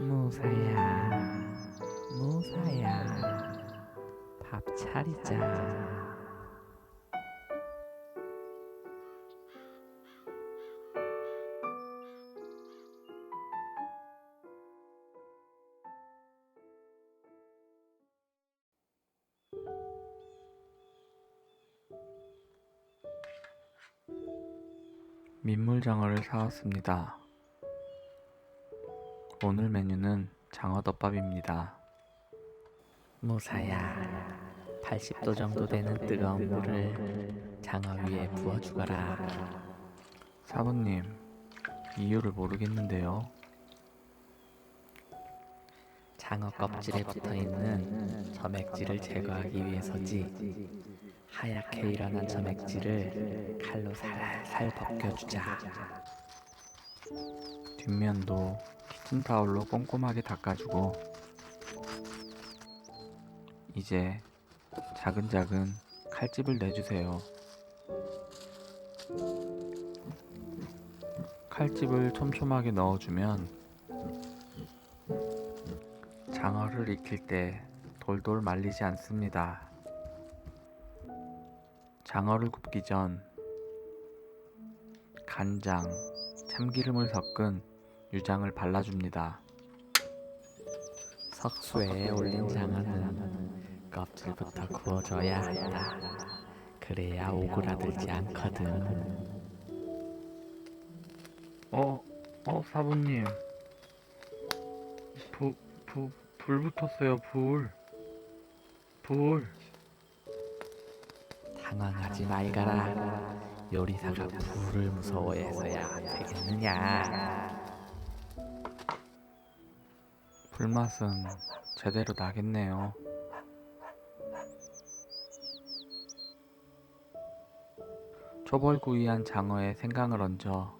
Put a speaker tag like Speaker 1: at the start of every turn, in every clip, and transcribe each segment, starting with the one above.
Speaker 1: 무사야, 무사야, 밥 차리자. 민물장어를 사왔습니다. 오늘 메뉴는 장어덮밥입니다. 무사야, 80도 정도 되는 뜨거운 물을 장어 위에 부어 주거라. 사부님, 이유를 모르겠는데요. 장어 껍질에 붙어 있는 점액질을 제거하기 위해서지. 하얗게 일어난 점액질을 칼로 살살 벗겨주자. 뒷면도 키친타올로 꼼꼼하게 닦아주고 이제 자근자근 칼집을 내주세요. 칼집을 촘촘하게 넣어주면 장어를 익힐 때 돌돌 말리지 않습니다. 장어를 굽기 전 간장, 참기름을 섞은 유장을 발라줍니다. 석쇠에 올린 장어는 껍질부터 구워줘야 한다. 그래야 오그라들지 않거든. 어, 어, 사부님. 부, 부, 불 붙었어요, 불. 불. 당황하지 말거라. 요리사가 불을 무서워해서야 되겠느냐. 불맛은 제대로 나겠네요. 초벌구이한 장어에 생강을 얹어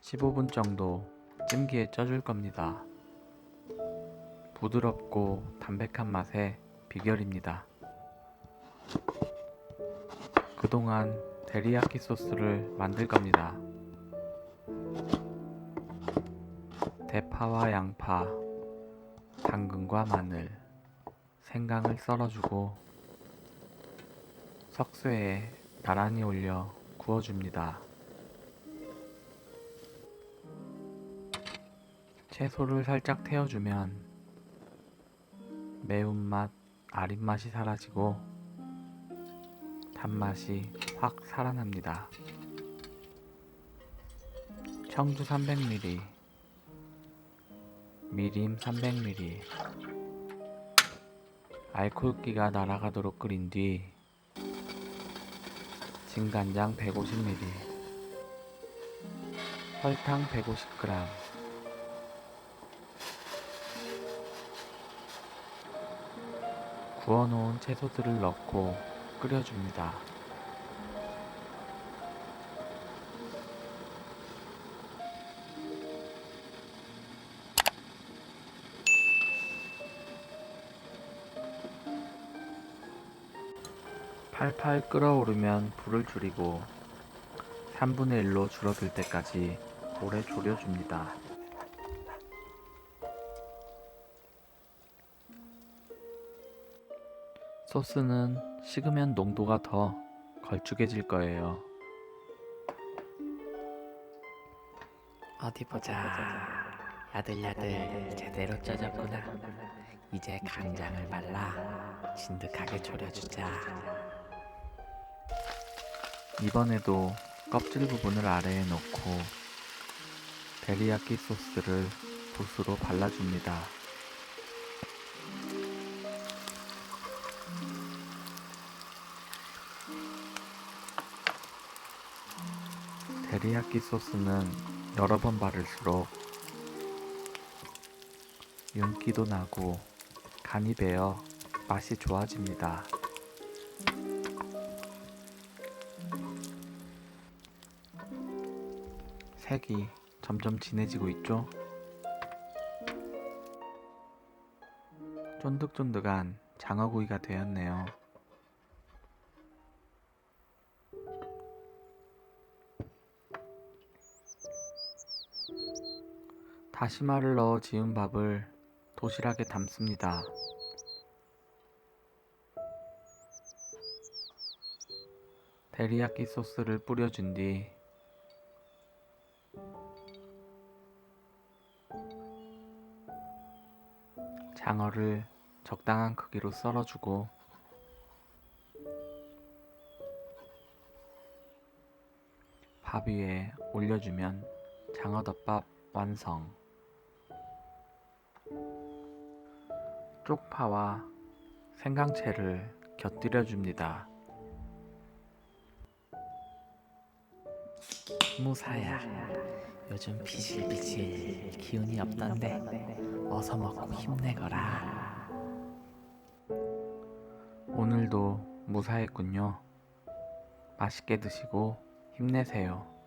Speaker 1: 15분 정도 찜기에 쪄줄 겁니다. 부드럽고 담백한 맛의 비결입니다. 그동안 데리야끼 소스를 만들 겁니다. 대파와 양파, 당근과 마늘, 생강을 썰어주고 석쇠에 나란히 올려 구워줍니다. 채소를 살짝 태워주면 매운맛, 아린맛이 사라지고 단맛이 확 살아납니다. 청주 300ml, 미림 300ml, 알코올기가 날아가도록 끓인 뒤 진간장 150ml, 설탕 150g, 구워놓은 채소들을 넣고 끓여줍니다. 팔팔 끓어오르면 불을 줄이고 3분의 1로 줄어들 때까지 오래 졸여줍니다. 소스는 식으면 농도가 더 걸쭉해질 거예요. 어디 보자. 야들야들 제대로 쪄졌구나. 이제 간장을 발라 진득하게 졸여주자. 이번에도 껍질 부분을 아래에 놓고 데리야끼 소스를 붓으로 발라줍니다. 데리야끼 소스는 여러 번 바를수록 윤기도 나고 간이 배어 맛이 좋아집니다. 색이 점점 진해지고 있죠? 쫀득쫀득한 장어구이가 되었네요. 다시마를 넣어 지은 밥을 도시락에 담습니다. 데리야끼 소스를 뿌려준 뒤 장어를 적당한 크기로 썰어주고 밥 위에 올려주면 장어덮밥 완성. 쪽파와 생강채를 곁들여 줍니다.
Speaker 2: 무사야 요즘 비실비실 기운이 없던데 어서 먹고 힘내거라
Speaker 1: 오늘도 무사했군요. 맛있게 드시고 힘내세요.